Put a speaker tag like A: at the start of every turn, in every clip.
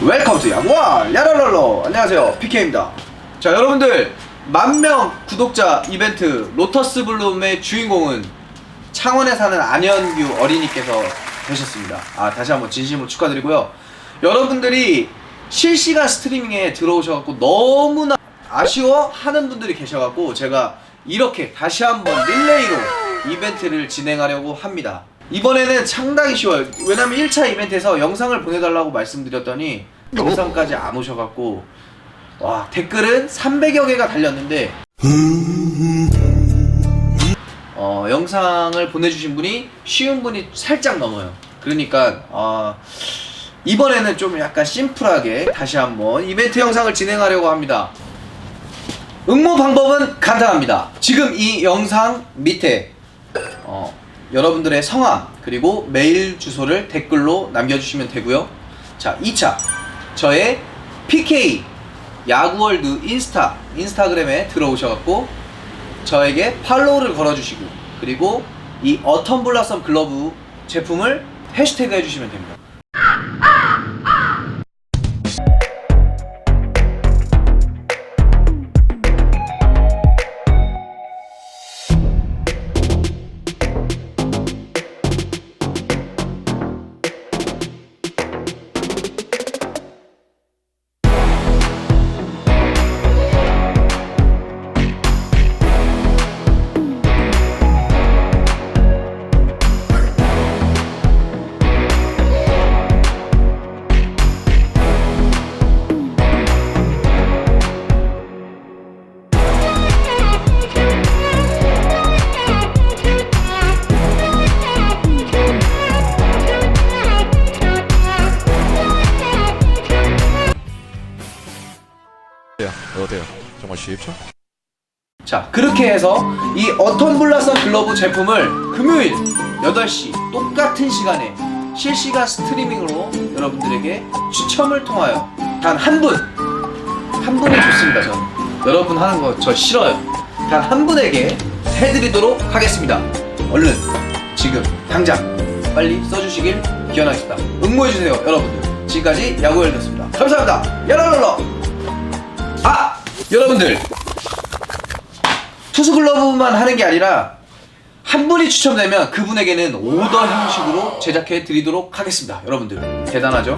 A: 웰컴 투 야구와 야랄랄로. 안녕하세요. PK입니다. 자 여러분들 만명 구독자 이벤트 로터스 블룸의 주인공은 창원에 사는 안현규 어린이께서 되셨습니다. 아 다시 한번 진심으로 축하드리고요. 여러분들이 실시간 스트리밍에 들어오셔갖고 너무나 아쉬워하는 분들이 계셔갖고 제가 이렇게 다시 한번 릴레이로 이벤트를 진행하려고 합니다. 이번에는 상당히 쉬워요. 왜냐면 1차 이벤트에서 영상을 보내달라고 말씀드렸더니 영상까지 안 오셔갖고 와 댓글은 300여 개가 달렸는데 어, 영상을 보내주신 분이 쉬운 분이 살짝 넘어요. 그러니까 어, 이번에는 좀 약간 심플하게 다시 한번 이벤트 영상을 진행하려고 합니다. 응모 방법은 간단합니다. 지금 이 영상 밑에 어, 여러분들의 성함 그리고 메일 주소를 댓글로 남겨주시면 되고요. 자, 2차 저의 PK 야구월드 인스타 인스타그램에 들어오셔갖고 저에게 팔로우를 걸어주시고 그리고 이 어텀 블라썸 글러브 제품을 해시태그 해주시면 됩니다.
B: 정말 쉽죠?
A: 자 그렇게 해서 이 어텀 블라썸 글러브 제품을 금요일 8시 똑같은 시간에 실시간 스트리밍으로 여러분들에게 추첨을 통하여 단 한 분, 한 분이 좋습니다 저는. 여러분 하는 거 저 싫어요. 단 한 분에게 해드리도록 하겠습니다. 얼른 지금 당장 빨리 써주시길 기원하겠습니다. 응모해주세요 여러분들. 지금까지 야구열이었습니다. 감사합니다. 아 여러분들 투수 글러브만 하는 게 아니라 한 분이 추첨되면 그분에게는 오더 형식으로 제작해 드리도록 하겠습니다. 여러분들 대단하죠?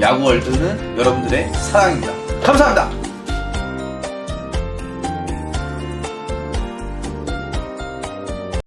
A: 야구 월드는 여러분들의 사랑입니다. 감사합니다.